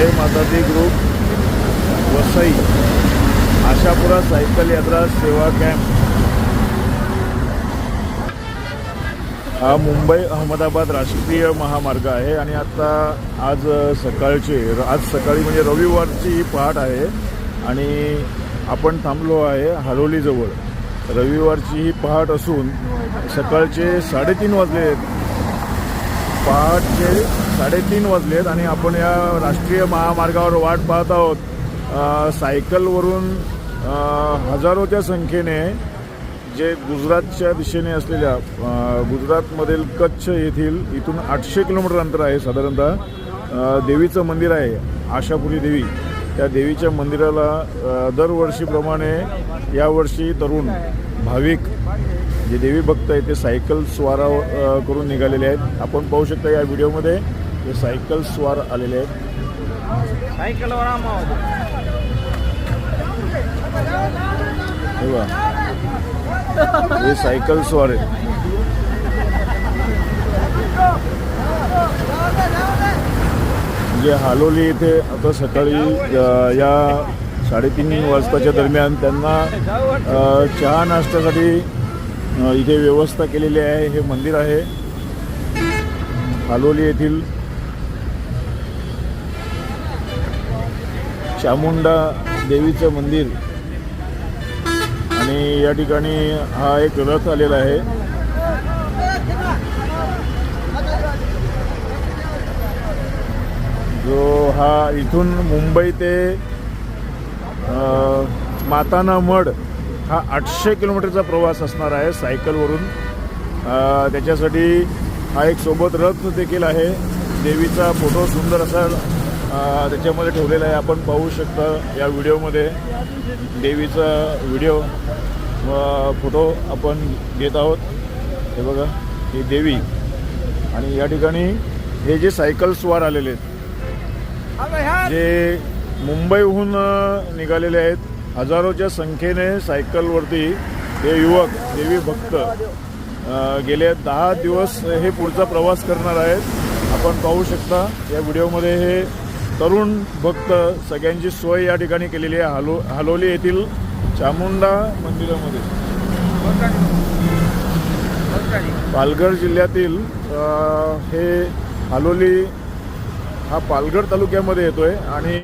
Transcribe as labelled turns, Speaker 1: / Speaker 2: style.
Speaker 1: जय माताजी group Vasai Ashapura cycle यात्रा सेवा कॅम्प हा मुंबई अहमदाबाद राष्ट्रीय महामार्ग आहे आणि आता आज सकाळचे आज सकाळी म्हणजे रविवारची ही पहाट आहे आणि आपण थांबलो आहे हालोलीजवळ रविवारची ही पहाट असून सकाळचे साडेतीन वाजले आहेत. पहाटचे साडेतीन वाजलेत आणि आपण या राष्ट्रीय महामार्गावर वाट पाहत आहोत. सायकलवरून हजारोच्या संख्येने जे गुजरातच्या दिशेने असलेल्या गुजरातमधील कच्छ येथील इथून आठशे किलोमीटर अंतर आहे साधारणतः. देवीचं मंदिर आहे आशापुरी देवी. त्या देवीच्या मंदिराला दरवर्षीप्रमाणे यावर्षी तरुण भाविक जे देवी भक्त आहेत ते सायकल स्वारा करून निघालेले आहेत. आपण पाहू शकता या व्हिडिओमध्ये ते सायकल स्वार आलेले आहेत.
Speaker 2: सायकलवर आम्हाला
Speaker 1: हे बघा. हे सायकल स्वार आहेत. म्हणजे हालोली इथे आता सकाळी या साडेतीन वाजताच्या दरम्यान त्यांना चहा नाश्त्यासाठी इथे व्यवस्था केलेली आहे. हे मंदिर आहे. हालोली येथील चामुंडा देवीचं मंदिर. आणि या ठिकाणी हा एक रथ आलेला आहे. जो हा इथून मुंबई ते माताना मड हा आठशे किलोमीटरचा प्रवास असणार आहे सायकलवरून. त्याच्यासाठी हा एक सोबत रथ देखील आहे. देवीचा फोटो सुंदर असा त्याच्यामध्ये ठेवलेला आहे. आपण पाहू शकता या व्हिडिओमध्ये. देवीचा व्हिडिओ फोटो आपण घेत आहोत. हे बघा ही देवी. आणि या ठिकाणी हे जे सायकल स्वार आलेले आहेत जे मुंबईहून निघालेले आहेत हजारोच्या संख्येने सायकलवरती हे युवक देवी भक्त गेले दहा दिवस हे पुढचा प्रवास करणार आहेत. आपण पाहू शकता या व्हिडिओमध्ये हे तरुण भक्त सगळ्यांची सोय या ठिकाणी केलेली आहे. हालो हालोली येथील चामुंडा मंदिरामध्ये. पालघर जिल्ह्यातील हे हालोली हा पालघर तालुक्यामध्ये येतोय आणि